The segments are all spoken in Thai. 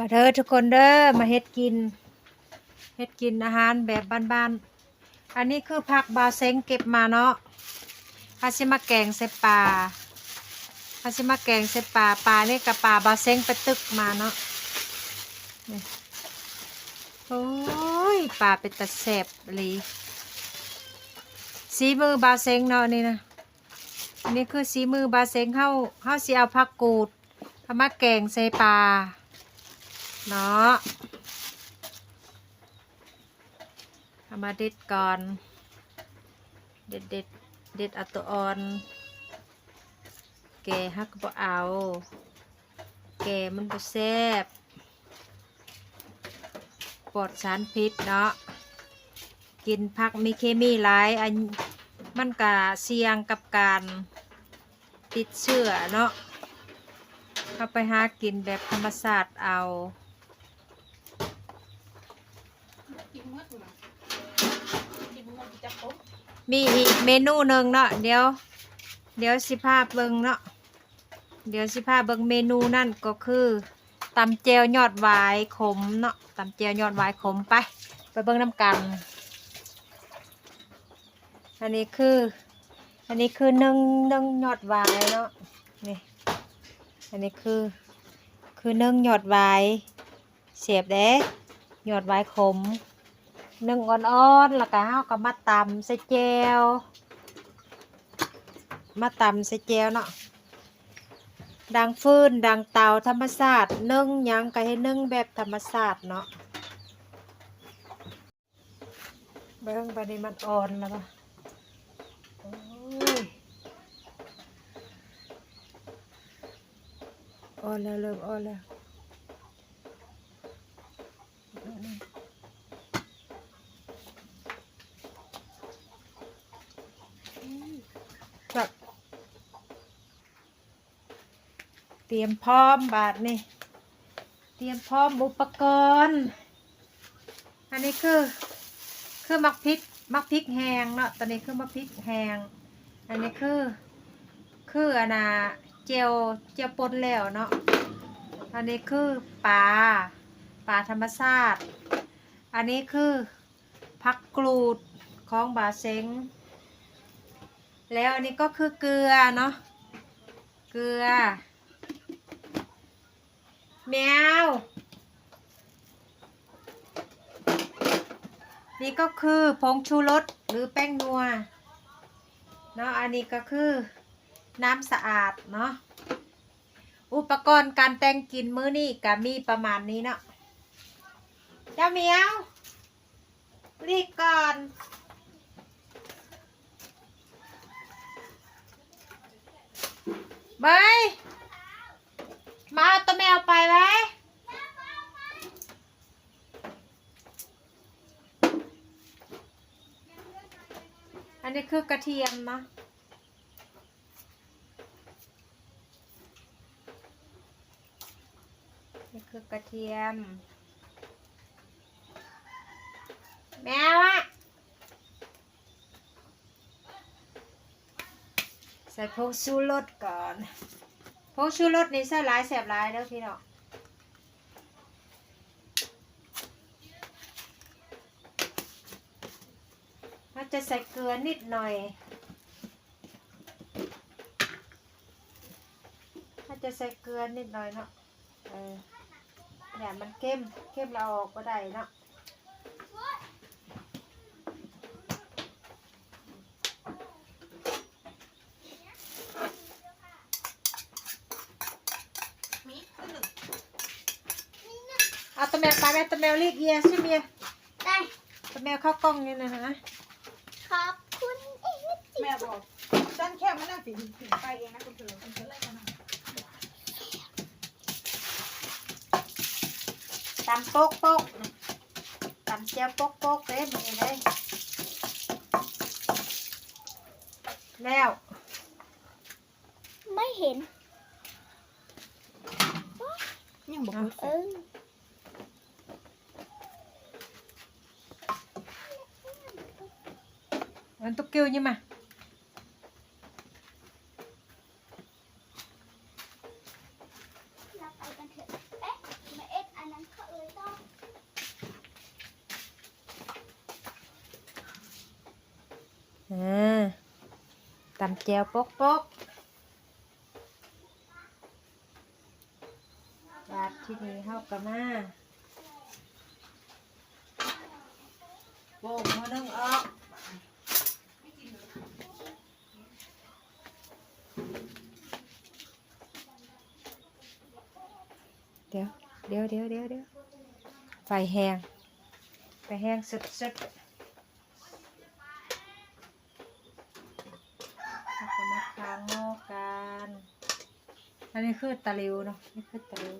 มาเด้อทุกคนเด้อมาเฮ็ดกินเฮ็ดกินอาหารแบบบ้านๆ อันนี้คือผักบาเซงเก็บมาเนาะฮาซิมาแกงใส่ปลาฮาซิมาแกงใส่ปลาปลานี่กับปลาบาเซงไปตึกมาเนาะโอ้ยปลาเป็นตะแสบอีหลีสีมือบาเซงเนาะนี่นะอันนี้คือสีมือบาเซงเฮาเฮาสิเอาผักกูดเอามาแกงใส่ปลา เนาะเอามาเด็ดก่อน เด็ดเด็ดเด็ดอาตัวอ่อนแกฮักบ่เอา แกมันบ่แซ่บปลอดสารพิษเนาะกินผักมีเคมีหลายอันมันก็เสี่ยงกับการติดเชื้อเนาะเข้าไปหากินแบบธรรมชาติเอา กินหมดเหรอกินหมดจะครบ มีอีกเมนูหนึ่งเนาะเดี๋ยว เดี๋ยวสิพาพเบิงเนาะเดี๋ยวสิพาพเบิงเมนูนั่นก็คือตำเจวยอดหวายขมเนาะตำเจวยอดหวายขมไป ไปเบิงน้ำกัน อันนี้คือ อันนี้คือนึ่งนึ่งยอดหวายเนาะนี่อันนี้คือ คือนึ่งยอดหวายเสียบเด้ยอดหวายขม นึ่งอ่อนๆแล้วก็เฮาก็มาตำใส่แจวมาตำใส่แจวเนาะดังฟืนดังเตาธรรมชาสตินึ่งยังก็ให้นึ่งแบบธรรมชาสติเนาะเบิ่งบัดนี้มันอ่อนแล้วปะอ้ยอ่อนแล้วเริ่มอ่อนแล้ว แบบเต รียมพร้อมบาทนี่เตรียมพร้อมอุปกรณ์ อันนี้คือคือมักพริกมักพริกแห้งเนาะตอนนี้คือมักพริกแห้งอันนี้คือ คืออันน่ะเจียวเจียวปนแล้วเนาะอันนี้คือปลาปลาธรรมชาติ อันนี้คือผักกรูดของบาเซ็งแล้วอันนี้ก็คือเกลือเนาะเกลือ แมว นี่ก็คือผงชูรสหรือแป้งนัวเนาะอันนี้ก็คือน้ำสะอาดเนาะอุปกรณ์การแต่งกินมื้อนี้ก็มีประมาณนี้เนาะเจ้าเหมียวรีบก่อนบายมาตัวแมวไปไว้อันนี้ คือกระเทียมนะนี่คือกระเทียม แมวอะใส่ผงชูรสก่อนผงชูรสนี่ใส่หลายแสบหลายเด้อพี่น้องเรา จะใส่เกลือนิดหน่อย ถ้าจะใส่เกลือนิดหน่อยเนาะเออเนี่ยมันเข้มเข้มเราออกก็ได้เนาะมีก็หนึ่งเอาตะแมวไปแม่ตะแมวเรียกเอียใช่ไหมยได้ตะแมวเข้ากล้องนี่นะฮะ ขอบคุณเอ๊ะแม่บอกฉันแค่มานั่งถึงถึงไปเองนะคุณเธอคุณเธอไล่มาหน่อยตำโป๊กโป๊กตำเจียวโป๊กโป๊กเด้มึงเด้แล้ว ไม่เห็นยังบอกเออ Vẫn tôi kêu nhưng mà à, tầm treo bốt bốt đạp thì người học cả ma bồn hoa nâng ốc เดี๋ยวเดี๋ยวเดี๋ยวเดี๋ยวไฟแห้งไฟแห้งสุดสุดๆแล้วก็มาคางโงกันอันนี้คือตะลิวเนาะนี่คือตะลิว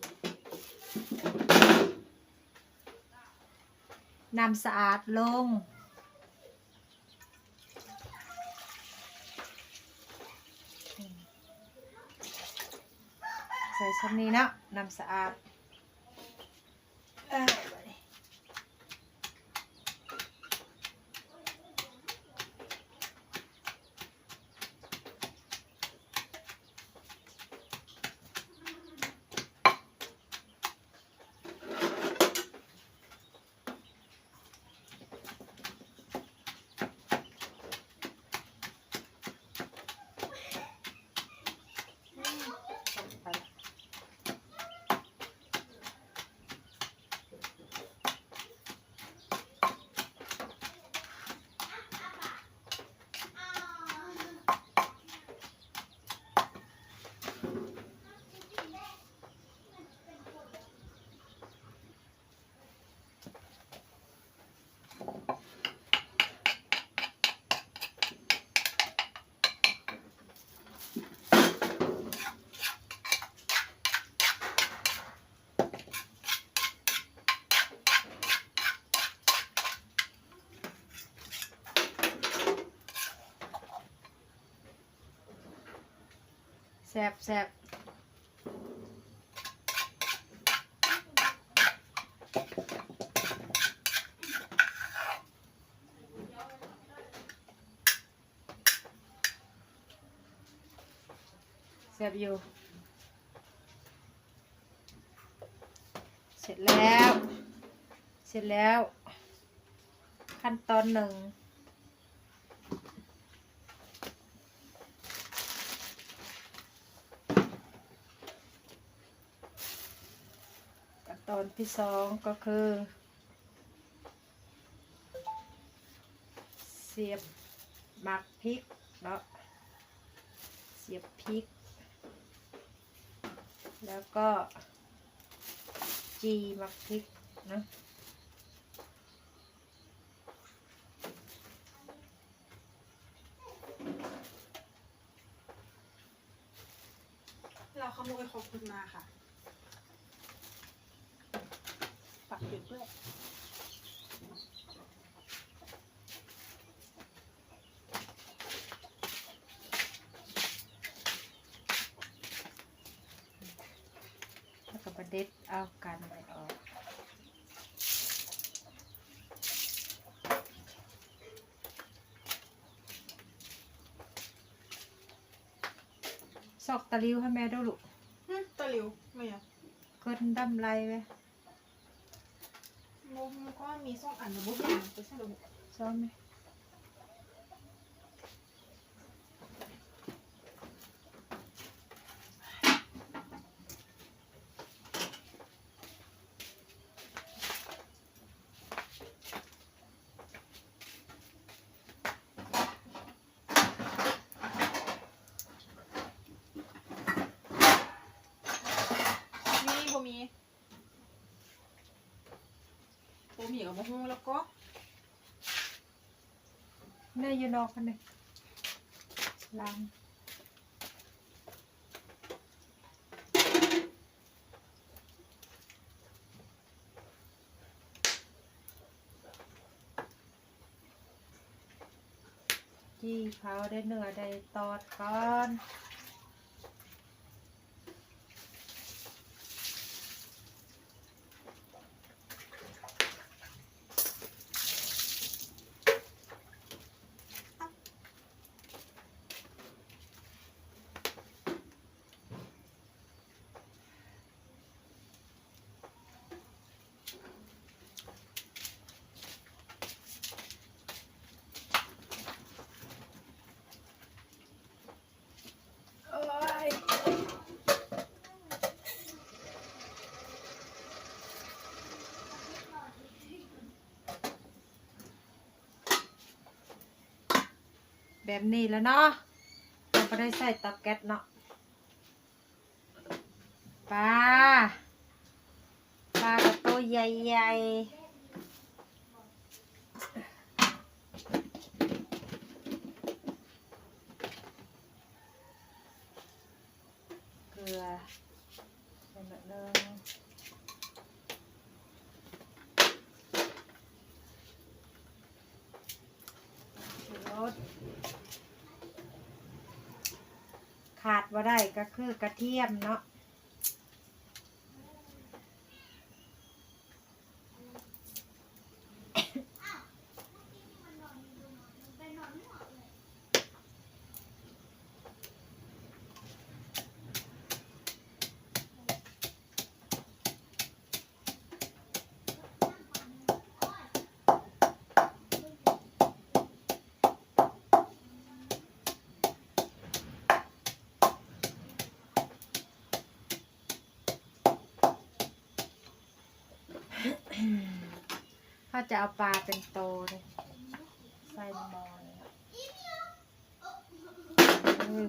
นำสะอาดลงใส่ชั้นนี้เนาะนำสะอาด เแซบแซบแซบอยู่เสร็จแล้ว เสร็จแล้ว ขั้นตอนหนึ่ง ขั้นตอน ที่สองก็คือ เสียบหมักพริกเนาะเสียบพริก แล้วก็ จีหมักพริกนะเราขโมยของคุณมาค่ะ ปักหยุดด้วยแล้วก็ประเด็ดเอากันไปออกซอกตะลิวให้แม่ดูลูกหึตะหลิวไม่อะเกินดำไรไว้ งงก็มีสองอันนบุ๊กอย่างไปใช่หรือ ซ้อมไหมบ่มีบ่มี กับบ่ฮู้แล้วก็แม่อยืนนอกกันเลยล้างจี้เขาได้เนื้อได้ตอดก่อน ม แบบนี้แล้วเนาะเราก็ได้ใส่เตาแก๊สเนาะปลาปลากระตัวใหญ่ๆเกลือใส่หน่อยนึงชูรส ขาดว่าได้ก็คือกระเทียมเนาะ เขาจะเอาปลาเป็นโตเลยใส่หม้อเลยอ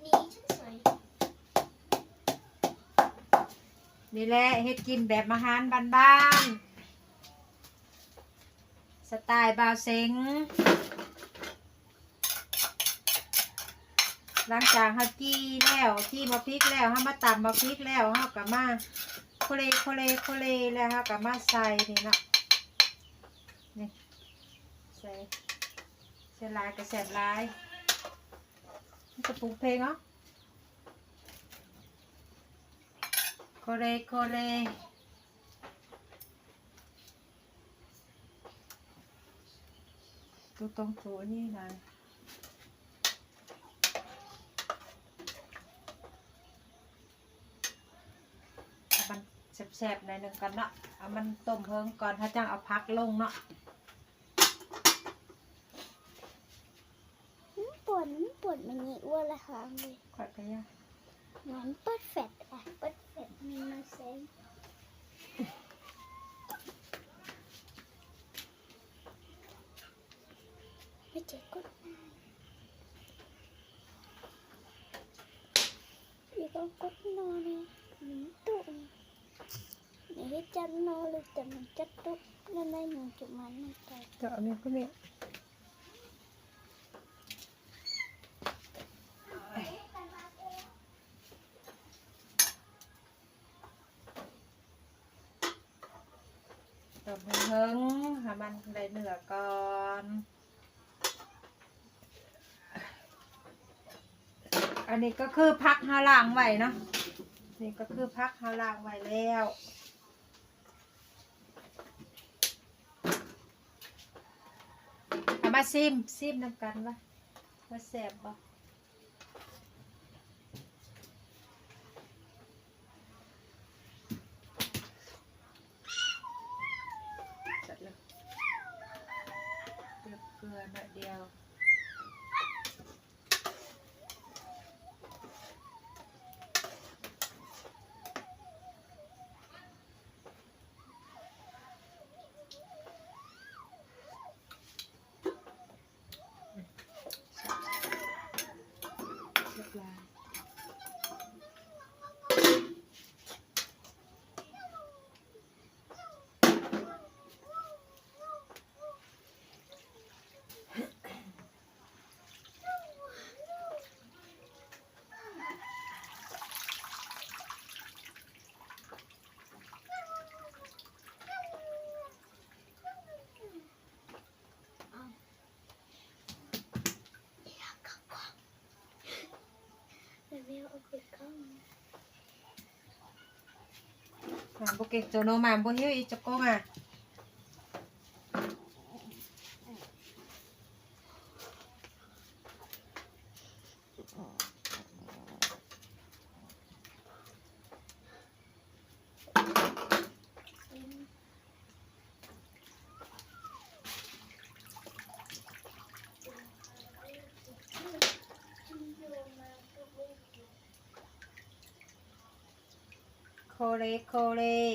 เนี่ฉันสวยนี่แหละเฮ็ดกินแบบอาหารบ้านๆ ตล์บาวเซ็งหลังจากเฮากี้แล้วกี้มาพริกแล้วเฮามาตำมาพริกแล้วเฮาก็มาโคเลโคเลโคเลแล้วเฮาก็มาใส่นี่เนาะนี่ใส่ใส่ลายกระแสบลายจะปลุกเพลงเหรอโคเลโคเล ดูตรงตัวนี่นะเอามันแสบๆหน่อยหนึ่งก่อนเนาะเอามันต้มเพิ่งก่อนถ้าจังเอาพักลงเนาะปวดปวดมันนี่อ้วนละครั้งเลยค่อยไปย่างั้นเปิดแฟดอะเปิดแฟดมีมาเซ็ง ไม่เจ็บก็อีกก็กดนอนเลยมันตุ่มนี่จันนอนเลยแต่มันจะตุ่มนั่นได้หนึ่งจุดมันไม่ตาย จะเอาเนี่ยก็เนี่ยต้มเพิ่งๆให้มันได้เนื้อก่อน อันนี้ก็คือพักหาล่างไว้เนาะนี่ก็คือพักหาล่างไว้แล้วเอามาซิมซิมน้ำกันวะมาแสบบ่จัดเลยเกลือเกลือหน่อยเดียว เรียบร้อย แต่ไม่เอาไปเข้า มา บุเกกโจโนมาบุฮิวอีจกโกมาเลโ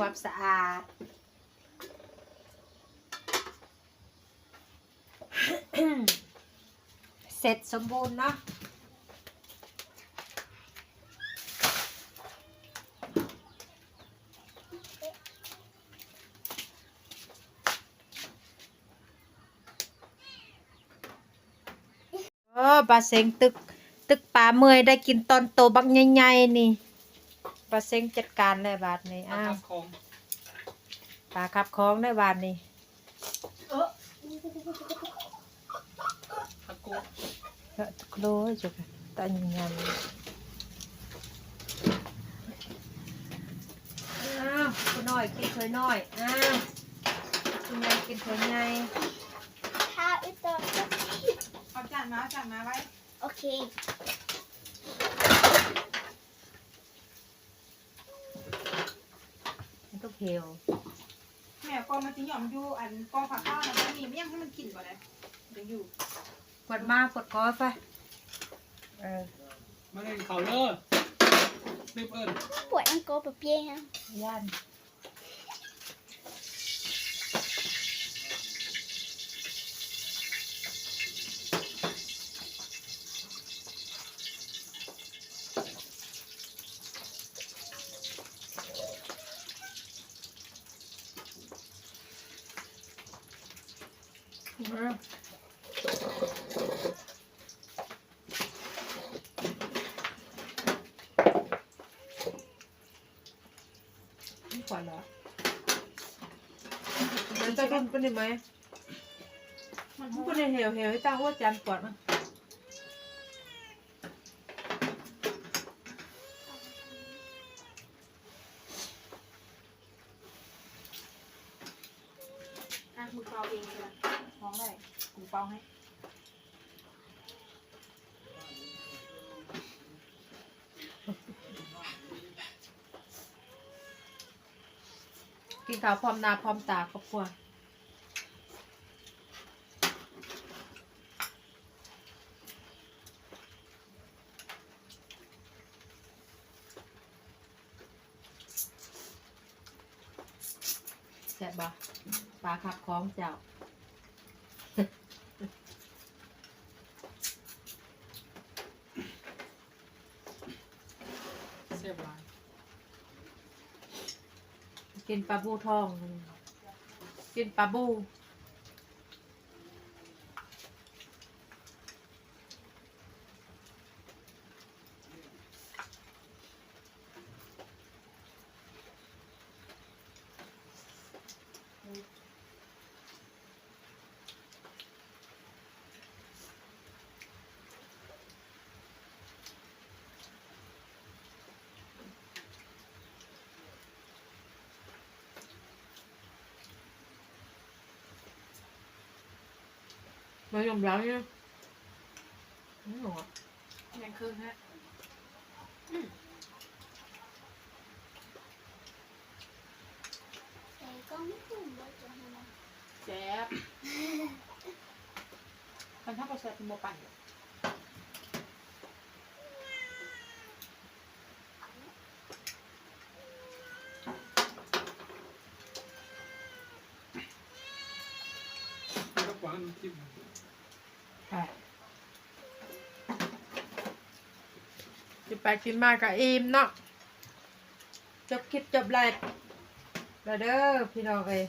ความสะอาด เสร็จสมบูรณ์เนาะเออปลาเซ็งตึก ตึกปลาเมื่อยได้กินตอนโตบักใหญ่ๆนี่ ปลาเซ็งจัดการเลยบาทนี้เอาอ้าวทำของปลาขับคล้องได้บาทนี้เออตะกูเยอะทุกโลจุกตอนยันอ้าวคุณน้อยกินถ้วยน้อยอ้าวคุณยายกินถ้วยใหญ่ข้าวอีกตัวเอาจานมาเอาจานมาไว้โอเค มันก็ เพลแม่กองมันจะหย่อมอยู่อันกองผักข้าวนะมันมีไม่ยังให้มันกินก่อนเลยเดี๋ยวอยู่กดมาปวดคอไปเออมาเล่นเขาเด้อรีบเอิ้นปวดอังโกแบบเย่ฮะย่าน นี่ก่อนเหรอมันจะรุ่นเป็นไหมมันมันพูก็ดในเหวเหวให้ตั้งว่าจานปอดมั้งอะมือเปล่าเองใช่ไหมท้องได้มือเปล่าให้ ข่าวพร้อมหนาพร้อมตาครอบครัวแซ่บบ่ปลาขับคล้องเจ้า เสียบหลาย กินปลาบูทอง กินปลาบู มายอมรับเนี่ยไม่หรอกยังครึ่งฮะแต่ ก็ไม่ถึงว่าจะให้มันไปกินมากับอิ่มเนาะจบคลิปจบไลฟ์แล้วเด้อพี่น้องเอ้ย